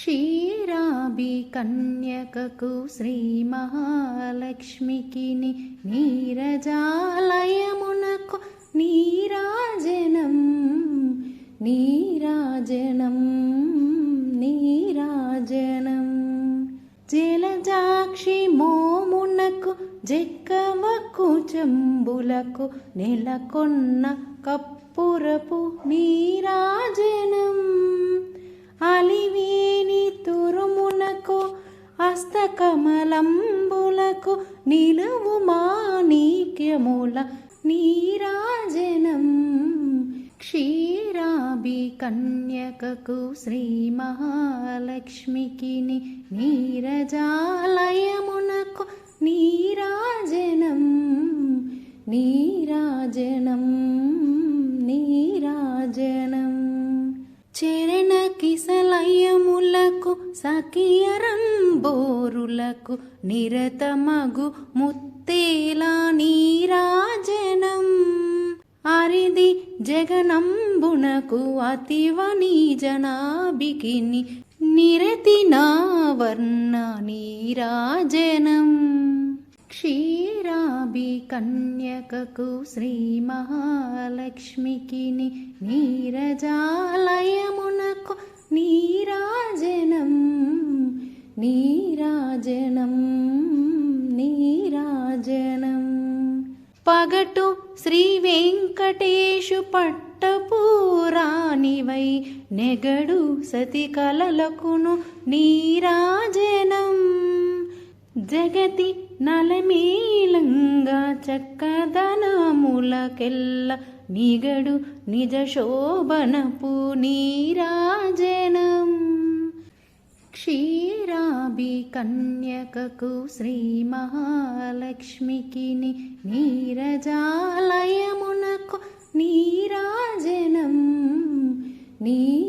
క్షీరాభి కన్యకకు శ్రీ మహాలక్ష్మికి నీరజాలయమునకు నీరాజనం నీరాజనం నీరాజనం. జలజాక్షి మోమునకు జెక్కవకు చెంబులకు నెలకొన్న కప్పురపు నీరాజనం. హస్తకమలంబులకు నిలువు మాణిక్యముల నీరాజనం. క్షీరాభి కన్యకకు శ్రీ మహాలక్ష్మికి నీరజాలయమునకు నీరాజనం. నీరాజనం సఖియరంబోరులకు నిరతమగు ముత్తేలా నీరాజనం. అరిది జగనంబునకు అతివని జనాభికిని నిరతి నావర్ణ నీరాజనం. క్షీరాభి కన్యకకు శ్రీ మహాలక్ష్మికిని నీరజాలయమునకు నీరా పగటు శ్రీ వెంకటేశు పట్టపూరానివై నెగడు సతి కలలకును నీరాజనం. జగతి నలమీలంగా చక్కదనములకెల్ల నిగడు నిజ శోభనపు నీరాజనం. క్షీరాభి కన్యకకు శ్రీ మహాలక్ష్మికి నీరజాలయమునకు నీరాజనం. నీ